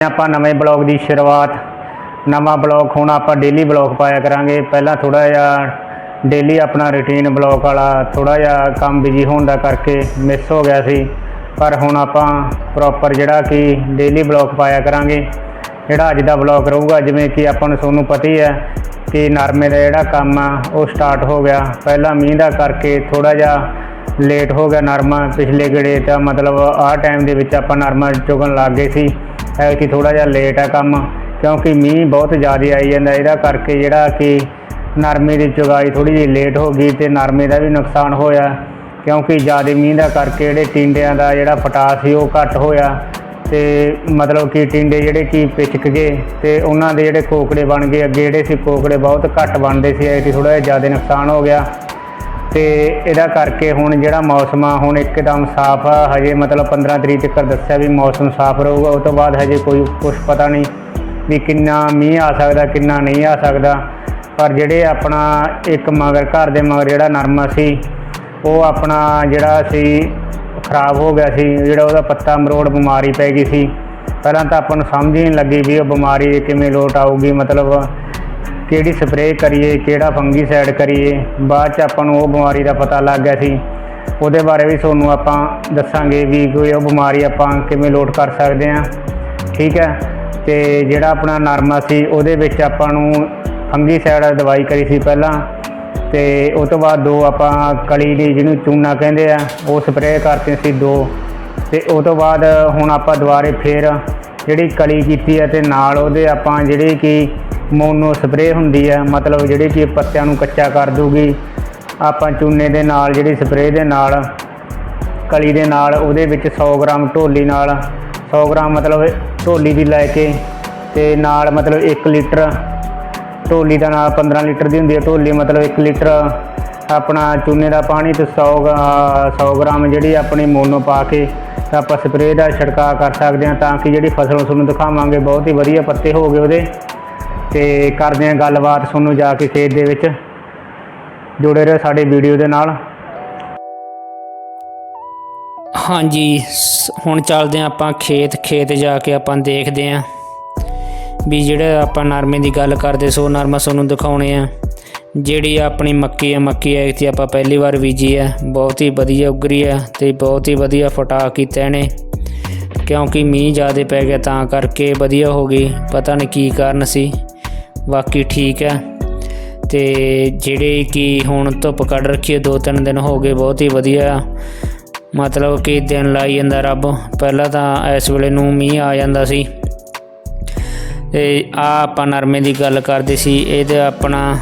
ਆਪਾਂ ਨਵੇਂ ਬਲੌਗ ਦੀ ਸ਼ੁਰੂਆਤ, ਨਵਾਂ ਬਲੌਗ, ਹੁਣ ਆਪਾਂ ਡੇਲੀ ਬਲੌਗ ਪਾਇਆ ਕਰਾਂਗੇ। ਪਹਿਲਾਂ ਥੋੜਾ ਜਿਹਾ ਡੇਲੀ ਆਪਣਾ ਰੁਟੀਨ ਬਲੌਗ ਵਾਲਾ ਥੋੜਾ ਜਿਹਾ ਕੰਮ ਬਿਜ਼ੀ ਹੋਣ ਦਾ ਕਰਕੇ ਮਿਸ ਹੋ ਗਿਆ ਸੀ। ਪਰ ਹੁਣ ਆਪਾਂ ਪ੍ਰੋਪਰ ਜਿਹੜਾ ਕਿ ਡੇਲੀ ਬਲੌਗ ਪਾਇਆ ਕਰਾਂਗੇ। ਜਿਹੜਾ ਅੱਜ ਦਾ ਬਲੌਗ ਰਹੂਗਾ, ਜਿਵੇਂ ਕਿ ਆਪਾਂ ਨੂੰ ਤੁਹਾਨੂੰ ਪਤਾ ਹੀ ਹੈ ਕਿ ਨਰਮੇ ਦਾ ਜਿਹੜਾ ਕੰਮ ਆ, ਉਹ ਸਟਾਰਟ ਹੋ ਗਿਆ। ਪਹਿਲਾਂ ਮੀਂਹ ਦਾ ਕਰਕੇ ਥੋੜਾ ਜਿਹਾ ਲੇਟ ਹੋ ਗਿਆ ਨਰਮਾ ਪਿਛਲੇ ਗੇੜੇ ਤਾਂ ਮਤਲਬ ਆਹ ਟਾਈਮ ਦੇ ਵਿੱਚ ਆਪਾਂ ਨਰਮਾ ਚੁਗਣ ਲੱਗ ਗਏ ਸੀ। ਐਤਕੀ ਥੋੜਾ ਜਿਹਾ ਲੇਟ ਆ ਕੰਮ, ਕਿਉਂਕਿ ਮੀਂਹ ਬਹੁਤ ਜ਼ਿਆਦਾ ਆਈ ਜਾਂਦਾ, ਇਹਦਾ ਕਰਕੇ ਜਿਹੜਾ ਕਿ ਨਰਮੇ ਦੀ ਚੁਗਾਈ ਥੋੜੀ ਜਿਹੀ ਲੇਟ ਹੋ ਗਈ ਤੇ ਨਰਮੇ ਦਾ ਵੀ ਨੁਕਸਾਨ ਹੋਇਆ। ਕਿਉਂਕਿ ਜ਼ਿਆਦਾ ਮੀਂਹ ਦਾ ਕਰਕੇ ਜਿਹੜੇ ਟਿੰਡਿਆਂ ਦਾ ਜਿਹੜਾ ਫਟਾ ਸੀ ਉਹ ਘੱਟ ਹੋਇਆ ਤੇ ਮਤਲਬ ਕਿ ਟਿੰਡੇ ਜਿਹੜੇ ਕਿ ਪਿਚਕ ਗਏ ਤੇ ਉਹਨਾਂ ਦੇ ਜਿਹੜੇ ਕੋਕੜੇ ਬਣ ਗਏ, ਅੱਗੇ ਜਿਹੜੇ ਸੀ ਕੋਕੜੇ ਬਹੁਤ ਘੱਟ ਬਣਦੇ ਸੀ ਐਤਕੀ ਥੋੜਾ ਜਿਹਾ ਜ਼ਿਆਦਾ ਨੁਕਸਾਨ ਹੋ ਗਿਆ। ਤੇ ਇਹਦਾ ਕਰਕੇ ਹੁਣ ਜਿਹੜਾ ਮੌਸਮ ਆ, ਹੁਣ ਇੱਕਦਮ ਸਾਫ਼ ਆ। ਹਜੇ ਮਤਲਬ 15 ਤਰੀਕ ਤੱਕ ਦੱਸਿਆ ਵੀ ਮੌਸਮ ਸਾਫ਼ ਰਹੂਗਾ। ਉਸ ਤੋਂ ਬਾਅਦ ਹਜੇ ਕੋਈ ਕੁਝ ਪਤਾ ਨਹੀਂ ਵੀ ਕਿੰਨਾ ਮੀਂਹ ਆ ਸਕਦਾ, ਕਿੰਨਾ ਨਹੀਂ ਆ ਸਕਦਾ। ਪਰ ਜਿਹੜੇ ਆਪਣਾ ਇੱਕ ਮਗਰ ਘਰ ਦੇ ਮਗਰ ਜਿਹੜਾ ਨਰਮਾ ਸੀ, ਉਹ ਆਪਣਾ ਜਿਹੜਾ ਸੀ, ਖਰਾਬ ਹੋ ਗਿਆ ਸੀ। ਜਿਹੜਾ ਉਹਦਾ ਪੱਤਾ ਮਰੋੜ ਬਿਮਾਰੀ ਪੈ ਗਈ ਸੀ। ਪਹਿਲਾਂ ਤਾਂ ਆਪਾਂ ਨੂੰ ਸਮਝ ਹੀ ਨਹੀਂ ਲੱਗੀ ਵੀ ਉਹ ਬਿਮਾਰੀ ਕਿਵੇਂ ਲੋਟ ਆਊਗੀ। ਮਤਲਬ ਕਿਹੜੀ ਸਪਰੇਅ ਕਰੀਏ, ਕਿਹੜਾ ਫੰਗੀਸਾਈਡ ਕਰੀਏ, ਬਾਅਦ ਚ ਆਪਾਂ ਨੂੰ ਉਹ ਬਿਮਾਰੀ ਦਾ ਪਤਾ ਲੱਗ ਗਿਆ ਸੀ। ਉਹਦੇ ਬਾਰੇ ਵੀ ਤੁਹਾਨੂੰ ਆਪਾਂ ਦੱਸਾਂਗੇ ਵੀ ਕੋਈ ਉਹ ਬਿਮਾਰੀ ਆਪਾਂ ਕਿਵੇਂ ਲੋਟ ਕਰ ਸਕਦੇ ਹਾਂ। ਠੀਕ ਹੈ? ਤੇ ਜਿਹੜਾ ਆਪਣਾ ਨਰਮਾ ਸੀ, ਉਹਦੇ ਵਿੱਚ ਆਪਾਂ ਨੂੰ ਫੰਗੀਸਾਈਡ ਦਵਾਈ ਕਰੀ ਸੀ ਪਹਿਲਾਂ। ਤੇ ਉਸ ਤੋਂ ਬਾਅਦ ਦੋ ਆਪਾਂ ਕਲੀ ਦੀ ਜਿਹਨੂੰ ਚੂਨਾ ਕਹਿੰਦੇ ਆ, ਉਹ ਸਪਰੇਅ ਕਰਤੇ ਸੀ ਦੋ। ਤੇ ਉਸ ਤੋਂ ਬਾਅਦ ਹੁਣ ਆਪਾਂ ਦੁਬਾਰੇ ਫੇਰ ਜਿਹੜੀ ਕਲੀ ਕੀਤੀ ਹੈ ਤੇ ਨਾਲ ਉਹਦੇ ਆਪਾਂ ਜਿਹੜੀ ਕਿ ਮੋਨੋ ਸਪਰੇਅ ਹੁੰਦੀ ਹੈ ਮਤਲਬ ਜਿਹੜੀ ਕਿ ਪੱਤਿਆਂ ਨੂੰ ਕੱਚਾ ਕਰ ਦੂਗੀ। ਆਪਾਂ ਚੂਨੇ ਦੇ ਨਾਲ, ਜਿਹੜੀ ਸਪਰੇਅ ਦੇ ਨਾਲ, ਕਲੀ ਦੇ ਨਾਲ, ਉਹਦੇ ਵਿੱਚ 100 ਗ੍ਰਾਮ ਢੋਲੀ ਨਾਲ 100 ਗ੍ਰਾਮ ਮਤਲਬ ਢੋਲੀ ਦੀ ਲੈ ਕੇ ਤੇ ਨਾਲ ਮਤਲਬ 1 ਲੀਟਰ ਢੋਲੀ ਦਾ ਨਾਲ 15 ਲੀਟਰ ਦੀ ਹੁੰਦੀ ਹੈ ਢੋਲੀ, ਮਤਲਬ 1 ਲੀਟਰ ਆਪਣਾ ਚੂਨੇ ਦਾ ਪਾਣੀ ਤੇ 100 ਗ- 100 ਗ੍ਰਾਮ ਜਿਹੜੀ ਆਪਣੀ ਮੋਨੋ ਪਾ ਕੇ ਆਪਾਂ ਸਪਰੇਅ ਦਾ ਛਿੜਕਾਅ ਕਰ ਸਕਦੇ ਹਾਂ ਤਾਂ ਕਿ ਜਿਹੜੀ ਫਸਲ ਨੂੰ ਦਿਖਾਵਾਂਗੇ, ਬਹੁਤ ਹੀ ਵਧੀਆ ਪੱਤੇ ਹੋ ਗਏ ਉਹਦੇ। ਤੇ ਕਰਦੇ ਹਾਂ ਗੱਲਬਾਤ ਤੁਹਾਨੂੰ ਜਾ ਕੇ ਖੇਤ ਦੇ ਵਿੱਚ। ਜੁੜੇ ਰਹੋ ਸਾਡੇ ਵੀਡੀਓ ਦੇ ਨਾਲ। ਹਾਂਜੀ, ਸ- ਹੁਣ ਚੱਲਦੇ ਹਾਂ ਆਪਾਂ ਖੇਤ ਖੇਤ ਜਾ ਕੇ ਆਪਾਂ ਦੇਖਦੇ ਹਾਂ ਵੀ ਜਿਹੜਾ ਆਪਾਂ ਨਰਮੇ ਦੀ ਗੱਲ ਕਰਦੇ ਸੋ ਨਰਮਾ ਤੁਹਾਨੂੰ ਦਿਖਾਉਣੇ ਆ ਜਿਹੜੀ ਆਪਣੀ ਮੱਕੀ ਆ ਮੱਕੀ ਹੈ ਇੱਥੇ ਆਪਾਂ ਪਹਿਲੀ ਵਾਰ ਬੀਜੀ ਹੈ। ਬਹੁਤ ਹੀ ਵਧੀਆ ਉਗਰੀ ਹੈ ਤੇ ਬਹੁਤ ਹੀ ਵਧੀਆ ਫਟਾ ਕੀਤਾ ਇਹਨੇ ਕਿਉਂਕਿ ਮੀਂਹ ਜ਼ਿਆਦਾ ਪੈ ਗਿਆ ਤਾਂ ਕਰਕੇ ਵਧੀਆ ਹੋ ਗਈ। ਪਤਾ ਨਹੀਂ ਕੀ ਕਾਰਨ ਸੀ। ਬਾਕੀ ਠੀਕ ਹੈ। ਤੇ ਜਿਹੜੇ ਕਿ ਹੁਣ ਧੁੱਪ ਕੱਢ ਰੱਖੀ ਹੈ, ਦੋ ਤਿੰਨ ਦਿਨ ਹੋ ਗਏ, ਬਹੁਤ ਹੀ ਵਧੀਆ। ਮਤਲਬ ਕਿ ਦਿਨ ਲਾਈ ਜਾਂਦਾ ਰੱਬ। ਪਹਿਲਾਂ ਤਾਂ ਇਸ ਵੇਲੇ ਨੂੰ ਮੀਂਹ ਆ ਜਾਂਦਾ ਸੀ। ਤੇ ਆ ਆਪਾਂ ਨਰਮੇ ਦੀ ਗੱਲ ਕਰਦੇ ਸੀ, ਇਹਦੇ ਆਪਣਾ,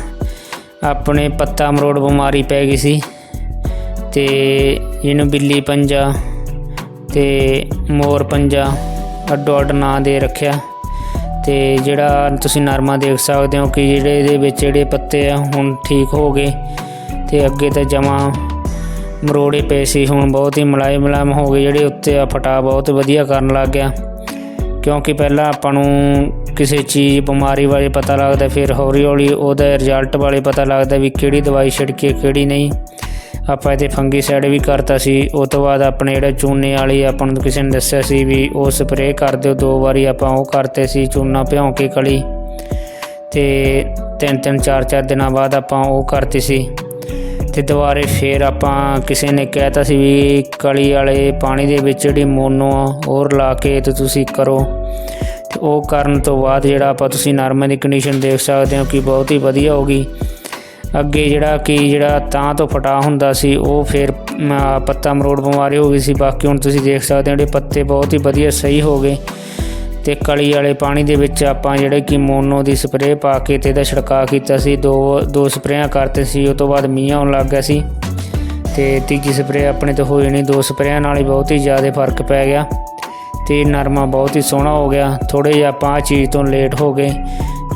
ਆਪਣੇ ਪੱਤਾ ਮਰੋੜ ਬਿਮਾਰੀ ਪੈ ਗਈ ਸੀ। ਤੇ ਇਹਨੂੰ ਬਿੱਲੀ ਪੰਜਾ ਤੇ ਮੋਰ ਪੰਜਾ, ਅੱਡੋ ਅੱਡ ਨਾਂ ਦੇ ਰੱਖਿਆ। ਤੇ ਜਿਹੜਾ ਤੁਸੀਂ ਨਰਮਾ ਦੇਖ ਸਕਦੇ ਹੋ ਕਿ ਜਿਹੜੇ ਇਹਦੇ ਵਿੱਚ ਜਿਹੜੇ ਪੱਤੇ ਆ ਹੁਣ ਠੀਕ ਹੋ ਗਏ ਤੇ ਅੱਗੇ ਤਾਂ ਜਮਾ ਮਰੋੜੇ ਪਏ ਸੀ, ਹੁਣ ਬਹੁਤ ਹੀ ਮਲਾਈ ਮਲਾਇਮ ਹੋ ਗਏ, ਜਿਹੜੇ ਉੱਤੇ ਆ ਫਟਾ ਬਹੁਤ ਵਧੀਆ ਕਰਨ ਲੱਗ ਗਿਆ। ਕਿਉਂਕਿ ਪਹਿਲਾਂ ਆਪਾਂ ਨੂੰ ਕਿਸੇ ਚੀਜ਼, ਬਿਮਾਰੀ ਬਾਰੇ ਪਤਾ ਲੱਗਦਾ, ਫਿਰ ਹੌਲੀ ਹੌਲੀ ਉਹਦਾ ਰਿਜ਼ਲਟ ਬਾਰੇ ਪਤਾ ਲੱਗਦਾ ਵੀ ਕਿਹੜੀ ਦਵਾਈ ਛਿੜਕੀਏ ਕਿਹੜੀ ਨਹੀਂ। ਆਪਾਂ ਇਹਦੇ ਫੰਗੀਸਾਈਡ ਵੀ ਕਰਤਾ ਸੀ। ਉਸ ਤੋਂ ਬਾਅਦ ਆਪਣੇ ਜਿਹੜੇ ਚੂਨੇ ਵਾਲੀ ਆਪਾਂ ਨੂੰ ਕਿਸੇ ਨੇ ਦੱਸਿਆ ਸੀ ਵੀ ਉਹ ਸਪਰੇਅ ਕਰ ਦਿਓ। ਦੋ ਵਾਰੀ ਆਪਾਂ ਉਹ ਕਰਤੇ ਸੀ ਚੂਨਾ ਭਿਉਂ ਕੇ ਕਲੀ। ਤੇ ਤਿੰਨ ਤਿੰਨ, ਚਾਰ ਚਾਰ ਦਿਨਾਂ ਬਾਅਦ ਆਪਾਂ ਉਹ ਕਰਤੀ ਸੀ। ਤੇ ਦੁਬਾਰੇ ਫੇਰ ਆਪਾਂ ਕਿਸੇ ਨੇ ਕਹਿਤਾ ਸੀ ਵੀ ਕਲੀ ਵਾਲੇ ਪਾਣੀ ਦੇ ਵਿੱਚ ਜਿਹੜੀ ਮੋਨੋ ਆ, ਉਹ ਰਲਾ ਕੇ ਤੇ ਤੁਸੀਂ ਕਰੋ। ਤੇ ਉਹ ਕਰਨ ਤੋਂ ਬਾਅਦ ਜਿਹੜਾ ਆਪਾਂ ਤੁਸੀਂ ਨਰਮੇ ਦੀ ਕੰਡੀਸ਼ਨ ਦੇਖ ਸਕਦੇ ਹੋ ਕਿ ਬਹੁਤ ਹੀ ਵਧੀਆ ਹੋ ਗਈ। ਅੱਗੇ ਜਿਹੜਾ ਕਿ ਜਿਹੜਾ ਤਾਂ ਤੋਂ ਫਟਾ ਹੁੰਦਾ ਸੀ, ਉਹ ਫਿਰ ਪੱਤਾ ਮਰੋੜ ਬਿਮਾਰੀ ਹੋ ਗਈ ਸੀ। ਬਾਕੀ ਹੁਣ ਤੁਸੀਂ ਦੇਖ ਸਕਦੇ ਹੋ, ਜਿਹੜੇ ਪੱਤੇ ਬਹੁਤ ਹੀ ਵਧੀਆ ਸਹੀ ਹੋ ਗਏ। ਤੇ ਕਲੀ ਵਾਲੇ ਪਾਣੀ ਦੇ ਵਿੱਚ ਆਪਾਂ ਜਿਹੜੇ ਕਿ ਮੋਨੋ ਦੀ ਸਪਰੇਅ ਪਾ ਕੇ ਤੇ ਇਹਦਾ ਛਿੜਕਾਅ ਕੀਤਾ ਸੀ। ਦੋ ਦੋ ਸਪਰੇਆਂ ਕਰਤੇ ਸੀ ਉਸ ਤੋਂ ਬਾਅਦ ਮੀਂਹ ਆਉਣ ਲੱਗ ਗਿਆ ਸੀ। ਤੇ ਤੀਜੀ ਸਪਰੇਅ ਆਪਣੇ ਤੋਂ ਹੋਈ ਨਹੀਂ, ਦੋ ਸਪਰੇਆਂ ਨਾਲ ਹੀ ਬਹੁਤ ਹੀ ਜ਼ਿਆਦਾ ਫ਼ਰਕ ਪੈ ਗਿਆ। ਤੇ ਨਰਮਾ ਬਹੁਤ ਹੀ ਸੋਹਣਾ ਹੋ ਗਿਆ। ਥੋੜੇ ਜਿਹਾ ਆਪਾਂ ਆਹ ਚੀਜ਼ ਤੋਂ ਲੇਟ ਹੋ ਗਏ।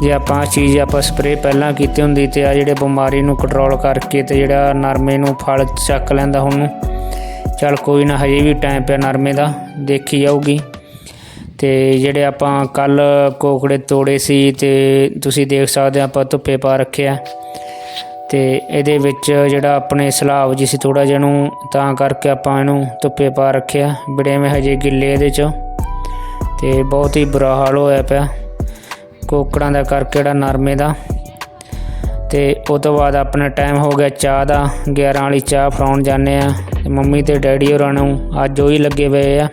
ਜੇ ਆਪਾਂ ਆਹ ਚੀਜ਼ ਆਪਾਂ ਸਪਰੇਅ ਪਹਿਲਾਂ ਕੀਤੀ ਹੁੰਦੀ ਤੇ ਆ ਜਿਹੜੇ ਬਿਮਾਰੀ ਨੂੰ ਕੰਟਰੋਲ ਕਰਕੇ ਤੇ ਜਿਹੜਾ ਨਰਮੇ ਨੂੰ ਫਲ ਚੱਕ ਲੈਂਦਾ ਹੁਣ ਨੂੰ, ਚੱਲ ਕੋਈ ਨਾ ਹਜੇ ਵੀ ਟਾਈਮ ਪਿਆ ਨਰਮੇ ਦਾ, ਦੇਖੀ ਜਾਊਗੀ। ਤੇ ਜਿਹੜੇ ਆਪਾਂ ਕੱਲ ਕੋਕੜੇ ਤੋੜੇ ਸੀ ਤੇ ਤੁਸੀਂ ਦੇਖ ਸਕਦੇ ਆਪਾਂ ਧੁੱਪੇ ਪਾ ਰੱਖਿਆ ਤੇ ਇਹਦੇ ਵਿੱਚ ਜਿਹੜਾ ਆਪਣੇ ਸਲਾਬ ਜੀ ਸੀ ਥੋੜਾ ਜਿਹਾ ਨੂੰ, ਤਾਂ ਕਰਕੇ ਆਪਾਂ ਇਹਨੂੰ ਧੁੱਪੇ ਪਾ ਰੱਖਿਆ ਬੜੇ ਹਜੇ ਗਿੱਲੇ ਇਹਦੇ ਚ। ਤੇ ਬਹੁਤ ਹੀ ਬੁਰਾ ਹਾਲ ਹੋਇਆ ਪਿਆ। ਕੋਕੜਾਂ ਦਾ ਕਰਕੇ ਜਿਹੜਾ ਨਰਮੇ ਦਾ। ਤੇ ਉਹ ਤੋਂ ਬਾਅਦ ਆਪਣਾ ਟਾਈਮ ਹੋ ਗਿਆ ਚਾਹ ਦਾ। 11 ਵਾਲੀ ਚਾਹ ਫਰਾਉਣ ਜਾਂਦੇ ਆ ਤੇ ਮੰਮੀ ਤੇ ਡੈਡੀ ਹੋਰਾਂ ਨੂੰ ਅੱਜ ਉਹੀ ਲੱਗੇ ਪਏ ਆ।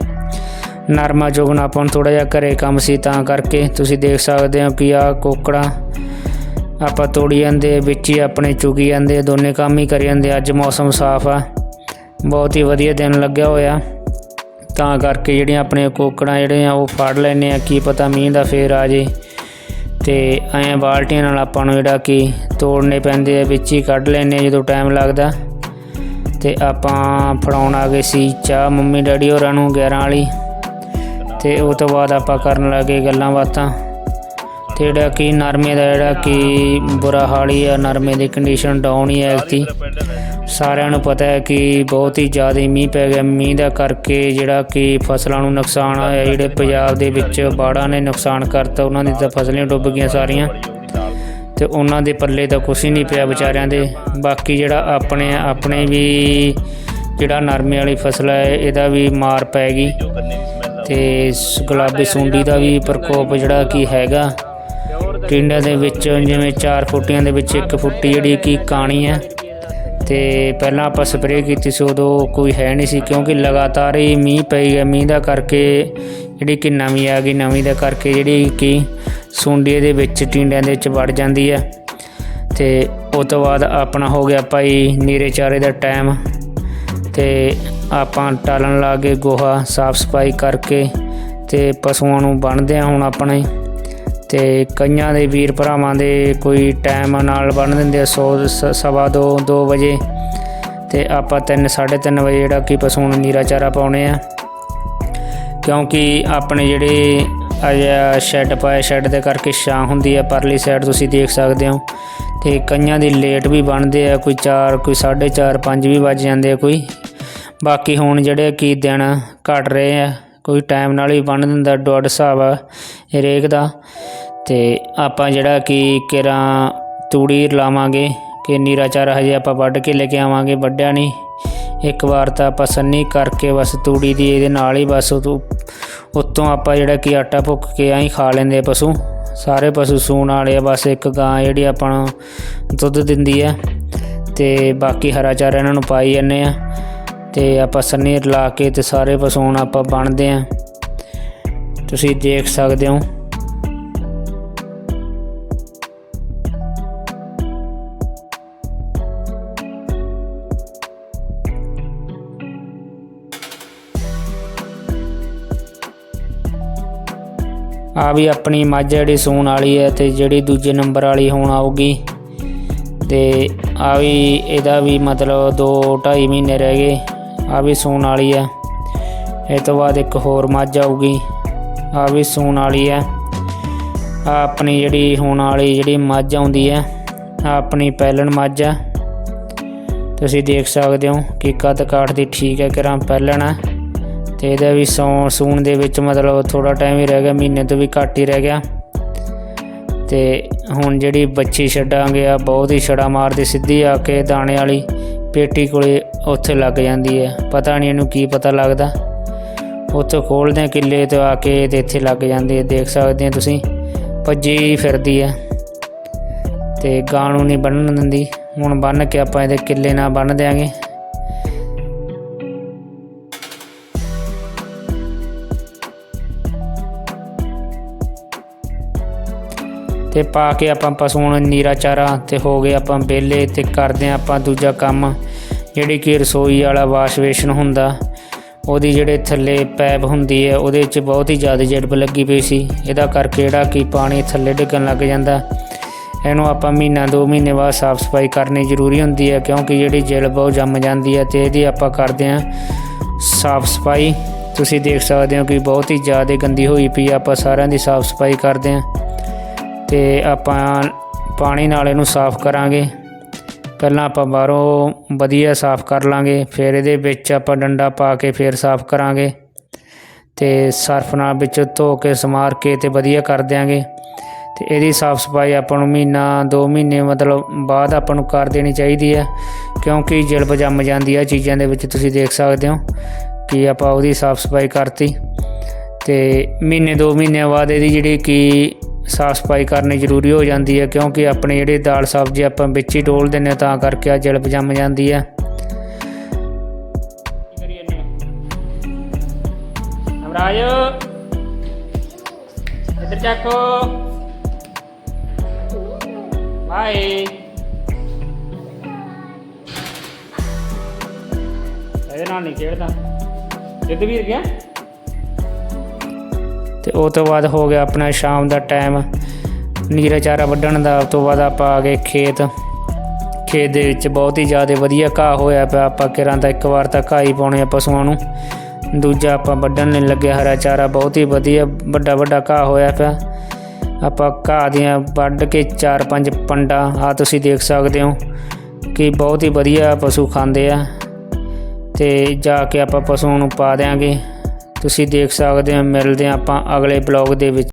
ਨਰਮਾ ਚੁਗਣਾ ਆਪਾਂ ਨੂੰ ਥੋੜਾ ਜਿਹਾ ਘਰੇ ਕੰਮ ਸੀ ਤਾਂ ਕਰਕੇ। ਤੁਸੀਂ ਦੇਖ ਸਕਦੇ ਹੋ ਕਿ ਆ ਕੋਕੜਾ ਆਪਾਂ ਤੋੜੀ ਜਾਂਦੇ, ਵਿੱਚ ਹੀ ਆਪਣੇ ਚੁਗੀ ਜਾਂਦੇ, ਦੋਨੇ ਕੰਮ ਹੀ ਕਰੀ ਜਾਂਦੇ। ਅੱਜ ਮੌਸਮ ਸਾਫ਼ ਆ। ਬਹੁਤ ਹੀ ਵਧੀਆ ਦਿਨ ਲੱਗਿਆ ਹੋਇਆ। ਤਾਂ ਕਰਕੇ ਜਿਹੜੀਆਂ ਆਪਣੇ ਕੋਕੜਾਂ ਜਿਹੜੇ ਆ ਉਹ ਫੜ ਲੈਨੇ ਆ ਕੀ ਪਤਾ ਮੀਂਹ ਦਾ ਫੇਰ ਆ ਜੇ। ਤੇ ਐਂ ਬਾਲਟੀਆਂ ਨਾਲ ਆਪਾਂ ਨੂੰ ਜਿਹੜਾ ਕਿ ਤੋੜਨੇ ਪੈਂਦੇ ਆ, ਵਿੱਚ ਹੀ ਕੱਢ ਲੈਨੇ ਜਦੋਂ ਟਾਈਮ ਲੱਗਦਾ। ਤੇ ਆਪਾਂ ਫੜਾਉਣ ਆ ਗਏ ਸੀ ਚਾਹ ਮੰਮੀ ਡੈਡੀ ਹੋਰਾਂ ਨੂੰ 11 ਵਾਲੀ। ਤੇ ਉਹ ਤੋਂ ਬਾਅਦ ਆਪਾਂ ਕਰਨ ਲੱਗੇ ਗੱਲਾਂ ਬਾਤਾਂ। ਤੇ ਜਿਹੜਾ ਕਿ ਨਰਮੇ ਦਾ ਜਿਹੜਾ ਕਿ ਬੁਰਾ ਹਾਲ ਹੀ ਆ, ਨਰਮੇ ਦੀ ਕੰਡੀਸ਼ਨ ਡਾਊਨ ਹੀ ਹੈ ਐਕਤੀ ਸਾਰਿਆਂ ਨੂੰ ਪਤਾ ਹੈ ਕਿ ਬਹੁਤ ਹੀ ਜ਼ਿਆਦਾ ਮੀਂਹ ਪੈ ਗਿਆ। ਮੀਂਹ ਦਾ ਕਰਕੇ ਜਿਹੜਾ ਕਿ ਫਸਲਾਂ ਨੂੰ ਨੁਕਸਾਨ ਹੋਇਆ ਜਿਹੜੇ ਪੰਜਾਬ ਦੇ ਵਿੱਚ ਬਾੜਾਂ ਨੇ ਨੁਕਸਾਨ ਕਰਤਾ, ਉਹਨਾਂ ਦੀ ਤਾਂ ਫਸਲਾਂ ਡੁੱਬ ਗਈਆਂ ਸਾਰੀਆਂ। ਤੇ ਉਹਨਾਂ ਦੇ ਪੱਲੇ ਤਾਂ ਕੁਝ ਹੀ ਨਹੀਂ ਪਿਆ ਵਿਚਾਰਿਆਂ ਦੇ। ਬਾਕੀ ਜਿਹੜਾ ਆਪਣੇ ਆਪਣੇ ਵੀ ਜਿਹੜਾ ਨਰਮੇ ਵਾਲੀ ਫਸਲ ਹੈ, ਇਹਦਾ ਵੀ ਮਾਰ ਪੈ ਗਈ। ਤੇ ਗੁਲਾਬੀ ਸੁੰਡੀ ਦਾ ਵੀ ਪ੍ਰਕੋਪ ਜਿਹੜਾ ਕਿ ਹੈਗਾ। ਟਿੰਡਾਂ ਦੇ ਵਿੱਚ ਜਿਵੇਂ 4 ਫੁੱਟੀਆਂ ਦੇ ਵਿੱਚ ਇੱਕ ਫੁੱਟੀ ਜਿਹੜੀ ਕਿ ਕਾਣੀ ਹੈ, ਤੇ ਪਹਿਲਾਂ ਆਪਾਂ ਸਪਰੇਅ ਕੀਤੀ ਸੀ, ਉਦੋਂ ਕੋਈ ਹੈ ਨਹੀਂ ਸੀ, ਕਿਉਂਕਿ ਲਗਾਤਾਰ ਹੀ ਮੀਂਹ ਪਈ ਗਿਆ ਮੀਂਹ ਦਾ ਕਰਕੇ ਜਿਹੜੀ ਕਿ ਨਵੀਂ ਆ ਗਈ, ਨਵੀਂ ਦਾ ਕਰਕੇ ਜਿਹੜੀ ਕਿ ਸੁੰਡੀਏ ਦੇ ਵਿੱਚ ਟਿੰਡਿਆਂ ਦੇ ਵਿੱਚ ਵੜ ਜਾਂਦੀ ਹੈ। ਤੇ ਉਸ ਤੋਂ ਬਾਅਦ ਆਪਣਾ ਹੋ ਗਿਆ ਭਾਈ ਨੀਰੇ ਚਾਰੇ ਦਾ ਟਾਈਮ, ਤੇ ਆਪਾਂ ਟਾਲਣ ਲਾ ਕੇ ਗੋਹਾ ਸਾਫ਼ ਸਫ਼ਾਈ ਕਰਕੇ, ਤੇ ਪਸ਼ੂਆਂ ਨੂੰ ਬੰਨਦੇ ਹਾਂ ਹੁਣ ਆਪਣੇ। ਤੇ ਕਈਆਂ ਦੇ ਵੀਰ ਭਰਾਵਾਂ ਦੇ ਕੋਈ ਟਾਈਮ ਨਾਲ ਬੰਨ੍ਹ ਦਿੰਦੇ ਆ, ਸੌ ਸ- ਸਵਾ ਦੋ 2 ਵਜੇ। ਤੇ ਆਪਾਂ 3 3:30 ਵਜੇ ਜਿਹੜਾ ਕਿ ਪਸ਼ੂਆਂ ਨੂੰ ਨੀਰਾ ਚਾਰਾ ਪਾਉਣੇ ਆ। ਕਿਉਂਕਿ ਆਪਣੇ ਜਿਹੜੇ ਅਜਾ ਸ਼ੈੱਡ ਪਾਏ ਸ਼ੈੱਡ ਦੇ ਕਰਕੇ ਛਾਂ ਹੁੰਦੀ ਹੈ ਪਰਲੀ ਸਾਈਡ ਤੁਸੀਂ ਦੇਖ ਸਕਦੇ ਹੋ। ਤੇ ਕਈਆਂ ਦੀ ਲੇਟ ਵੀ ਬਣਦੇ ਆ, ਕੋਈ 4 ਕੋਈ 4:30 5 ਵੀ ਵੱਜ ਜਾਂਦੇ ਆ ਕੋਈ। ਬਾਕੀ ਹੁਣ ਜਿਹੜੇ ਕੀ ਦਿਨ ਘਟ ਰਹੇ ਆ ਕੋਈ ਟਾਈਮ ਨਾਲ ਹੀ ਬੰਨ ਦਿੰਦਾ ਡੋਡ ਹਿਸਾਬ ਆ ਹਰੇਕ ਦਾ। ਤੇ ਆਪਾਂ ਜਿਹੜਾ ਕਿ ਕਿਰਾਂ ਤੂੜੀ ਲਾਵਾਂਗੇ, ਕਿ ਨੀਰਾ ਚਾਰਾ ਹਜੇ ਆਪਾਂ ਵੱਢ ਕੇ ਲੈ ਕੇ ਆਵਾਂਗੇ, ਵੱਢਿਆ ਨਹੀਂ। ਇੱਕ ਵਾਰ ਤਾਂ ਆਪਾਂ ਸੰਨੀ ਕਰਕੇ ਬਸ ਤੂੜੀ ਦੀ ਇਹਦੇ ਨਾਲ ਹੀ ਬਸ ਉਤੋਂ ਉੱਤੋਂ ਆਪਾਂ ਜਿਹੜਾ ਕਿ ਆਟਾ ਭੁੱਕ ਕੇ ਐਂ ਖਾ ਲੈਂਦੇ ਪਸ਼ੂ। ਸਾਰੇ ਪਸ਼ੂ ਸੂਣ ਵਾਲੇ ਆ, ਬਸ ਇੱਕ ਗਾਂ ਜਿਹੜੀ ਆਪਾਂ ਨੂੰ ਦੁੱਧ ਦਿੰਦੀ ਆ। ਤੇ ਬਾਕੀ ਹਰਾ ਚਾਰਾ ਇਹਨਾਂ ਨੂੰ ਪਾਈ ਜਾਂਦੇ ਆ। ਤੇ ਆਪਾਂ ਸੰਨੀ ਲਾ ਕੇ ਤੇ ਸਾਰੇ ਪਸ਼ੂ ਆਪਾਂ ਬਣਦੇ ਆ। ਤੁਸੀਂ ਦੇਖ ਸਕਦੇ ਹੋ। ਆ ਵੀ ਆਪਣੀ ਮੱਝ ਜਿਹੜੀ ਸੂਣ ਵਾਲੀ ਹੈ ਤੇ ਜਿਹੜੀ ਦੂਜੇ ਨੰਬਰ ਵਾਲੀ ਹੁਣ ਆਊਗੀ। ਤੇ ਆ ਵੀ ਇਹਦਾ ਵੀ ਮਤਲਬ 2 2.5 ਮਹੀਨੇ ਰਹਿ ਗਏ। ਆ ਵੀ ਸੂਣ ਵਾਲੀ ਹੈ ਇਹ ਤੋਂ ਬਾਅਦ ਇੱਕ ਹੋਰ ਮੱਝ ਆਊਗੀ, ਆ ਵੀ ਸੂਣ ਵਾਲੀ ਹੈ ਆ ਆਪਣੀ ਜਿਹੜੀ ਹੁਣ ਵਾਲੀ ਜਿਹੜੀ ਮੱਝ ਆਉਂਦੀ ਹੈ ਆ ਆਪਣੀ ਪਹਿਲਣ ਮੱਝ ਆ ਤੁਸੀਂ ਦੇਖ ਸਕਦੇ ਹੋ ਕਿ ਕੱਦ ਕਾਠ ਦੀ ਠੀਕ ਹੈ ਕਿਰਾਂ ਪਹਿਲਣ ਆ ਤੇ ਇਹਦਾ ਵੀ ਸੌ, ਸੂਣ ਦੇ ਵਿੱਚ ਮਤਲਬ ਥੋੜਾ ਟਾਈਮ ਹੀ ਰਹਿ ਗਿਆ, ਮਹੀਨੇ ਤੋਂ ਵੀ ਘੱਟ ਹੀ ਰਹਿ ਗਿਆ। ਤੇ ਹੁਣ ਜਿਹੜੀ ਬੱਚੀ ਛੱਡਾਂਗੇ, ਆ ਬਹੁਤ ਹੀ ਛੜਾ ਮਾਰਦੀ, ਸਿੱਧੀ ਆ ਕੇ ਦਾਣੇ ਵਾਲੀ ਪੇਟੀ ਕੋਲੇ ਉੱਥੇ ਲੱਗ ਜਾਂਦੀ ਹੈ। ਪਤਾ ਨਹੀਂ ਇਹਨੂੰ ਕੀ ਪਤਾ ਲੱਗਦਾ। ਉੱਥੇ ਖੋਲਦੇ ਆ ਕਿੱਲੇ ਤੋਂ ਆ ਕੇ ਤੇ ਇੱਥੇ ਲੱਗ ਜਾਂਦੀ ਹੈ। ਦੇਖ ਸਕਦੇ ਆ ਤੁਸੀਂ, ਭੱਜੀ ਫਿਰਦੀ ਹੈ। ਤੇ ਗਾਂ ਨੂੰ ਨਹੀਂ ਬੰਨਣ ਦਿੰਦੀ। ਹੁਣ ਬੰਨ ਕੇ ਆਪਾਂ ਇਹਦੇ ਕਿੱਲੇ ਨਾਲ ਬੰਨ ਦਿਆਂਗੇ। ਤੇ ਪਾ ਕੇ ਆਪਾਂ ਪਸ਼ੂਆਂ ਨੂੰ ਨੀਰਾ ਚਾਰਾ ਤੇ ਹੋ ਗਏ ਆਪਾਂ ਵਿਹਲੇ ਤੇ ਕਰਦੇ ਹਾਂ ਆਪਾਂ ਦੂਜਾ ਕੰਮ। ਜਿਹੜੀ ਕਿ ਰਸੋਈ ਵਾਲਾ ਵਾਸ਼ ਵੇਸ਼ਨ ਹੁੰਦਾ, ਉਹਦੀ ਜਿਹੜੇ ਥੱਲੇ ਪੈਪ ਹੁੰਦੀ ਹੈ, ਉਹਦੇ ਵਿੱਚ ਬਹੁਤ ਹੀ ਜ਼ਿਆਦਾ ਜੜਬ ਲੱਗੀ ਪਈ ਸੀ। ਇਹਦਾ ਕਰਕੇ ਜਿਹੜਾ ਕਿ ਪਾਣੀ ਥੱਲੇ ਡਿੱਗਣ ਲੱਗ ਜਾਂਦਾ। ਇਹਨੂੰ ਆਪਾਂ ਮਹੀਨਾ, ਦੋ ਮਹੀਨੇ ਬਾਅਦ ਸਾਫ਼ ਸਫ਼ਾਈ ਕਰਨੀ ਜ਼ਰੂਰੀ ਹੁੰਦੀ ਹੈ, ਕਿਉਂਕਿ ਜਿਹੜੀ ਜਲਬ ਉਹ ਜੰਮ ਜਾਂਦੀ ਹੈ ਤੇ ਇਹਦੀ ਆਪਾਂ ਕਰਦੇ ਹਾਂ ਸਾਫ਼ ਸਫ਼ਾਈ। ਤੁਸੀਂ ਦੇਖ ਸਕਦੇ ਹੋ ਕਿ ਬਹੁਤ ਹੀ ਜ਼ਿਆਦਾ ਗੰਦੀ ਹੋਈ ਪਈ ਆਪਾਂ ਸਾਰਿਆਂ ਦੀ ਸਾਫ਼ ਸਫ਼ਾਈ ਕਰਦੇ ਹਾਂ ਤੇ ਆਪਾਂ ਪਾਣੀ ਨਾਲ ਇਹਨੂੰ ਸਾਫ਼ ਕਰਾਂਗੇ। ਪਹਿਲਾਂ ਆਪਾਂ ਬਾਹਰੋਂ ਵਧੀਆ ਸਾਫ਼ ਕਰ ਲਾਂਗੇ, ਫਿਰ ਇਹਦੇ ਵਿੱਚ ਆਪਾਂ ਡੰਡਾ ਪਾ ਕੇ ਫਿਰ ਸਾਫ਼ ਕਰਾਂਗੇ ਤੇ ਸਰਫ ਨਾਲ ਵਿੱਚ ਧੋ ਕੇ ਸਮਾਰ ਕੇ ਤੇ ਵਧੀਆ ਕਰ ਦਿਆਂਗੇ। ਤੇ ਇਹਦੀ ਸਾਫ਼ ਸਫ਼ਾਈ ਆਪਾਂ ਨੂੰ ਮਹੀਨਾ 2 ਮਹੀਨੇ ਮਤਲਬ ਬਾਅਦ ਆਪਾਂ ਨੂੰ ਕਰ ਦੇਣੀ ਚਾਹੀਦੀ ਹੈ, ਕਿਉਂਕਿ ਜਲਬ ਜੰਮ ਜਾਂਦੀ ਹੈ ਚੀਜ਼ਾਂ ਦੇ ਵਿੱਚ, ਤੁਸੀਂ ਦੇਖ ਸਕਦੇ ਹੋ ਕਿ ਆਪਾਂ ਉਹਦੀ ਸਾਫ਼ ਸਫ਼ਾਈ ਕਰਤੀ। ਤੇ ਮਹੀਨੇ, ਦੋ ਮਹੀਨਿਆਂ ਬਾਅਦ ਇਹਦੀ ਜਿਹੜੀ ਕਿ ਸਾਫ਼ ਸਫ਼ਾਈ ਕਰਨੀ ਜ਼ਰੂਰੀ ਹੋ ਜਾਂਦੀ ਹੈ ਕਿਉਂਕਿ ਆਪਣੇ ਜਿਹੜੇ ਦਾਲ ਸਬਜ਼ੀ ਆਪਾਂ ਵਿੱਚ ਹੀ ਡੋਲ ਦਿੰਦੇ ਤਾਂ ਕਰਕੇ ਆ ਜਲਬ ਜੰਮ ਜਾਂਦੀ ਹੈ। ਅਮਰਾਜ, ਇੱਧਰ ਚੱਕੋ। ਬਾਏ। ਇਹਦੇ ਨਾਲ ਨਹੀਂ ਖੇਡਦਾ। ਜਿੱਦ ਗਿਆ। ਤੇ ਉਹ ਤੋਂ ਬਾਅਦ ਹੋ ਗਿਆ ਆਪਣਾ ਸ਼ਾਮ ਦਾ ਟਾਈਮ। ਨੀਰਾ ਚਾਰਾ ਵੱਢਣ ਦਾ ਉਸ ਤੋਂ ਬਾਅਦ ਆਪਾਂ ਆ ਗਏ ਖੇਤ। ਖੇਤ ਦੇ ਵਿੱਚ ਬਹੁਤ ਹੀ ਜ਼ਿਆਦਾ ਵਧੀਆ ਘਾਹ ਹੋਇਆ ਪਿਆ, ਆਪਾਂ ਕਿਰਾਂ ਦਾ ਇੱਕ ਵਾਰ ਤਾਂ ਘਾਹ ਹੀ ਪਾਉਣੇ ਆ ਪਸ਼ੂਆਂ ਨੂੰ। ਦੂਜਾ ਆਪਾਂ ਵੱਢਣ ਨਹੀਂ ਲੱਗਿਆ ਹਰਾ ਚਾਰਾ, ਬਹੁਤ ਹੀ ਵਧੀਆ, ਵੱਡਾ ਵੱਡਾ ਘਾਹ ਹੋਇਆ ਪਿਆ। ਆਪਾਂ ਘਾਹ ਦੀਆਂ ਵੱਢ ਕੇ ਚਾਰ ਪੰਜ ਪੰਡਾ ਆ ਤੁਸੀਂ ਦੇਖ ਸਕਦੇ ਹੋ ਕਿ ਬਹੁਤ ਹੀ ਵਧੀਆ ਪਸ਼ੂ ਖਾਂਦੇ ਆ। ਤੇ ਜਾ ਕੇ ਆਪਾਂ ਪਸ਼ੂਆਂ ਨੂੰ ਪਾ ਦਿਆਂਗੇ। ਤੁਸੀਂ ਦੇਖ ਸਕਦੇ ਹੋ ਮਿਲਦੇ ਹਾਂ ਆਪਾਂ ਅਗਲੇ ਬਲੌਗ ਦੇ ਵਿੱਚ।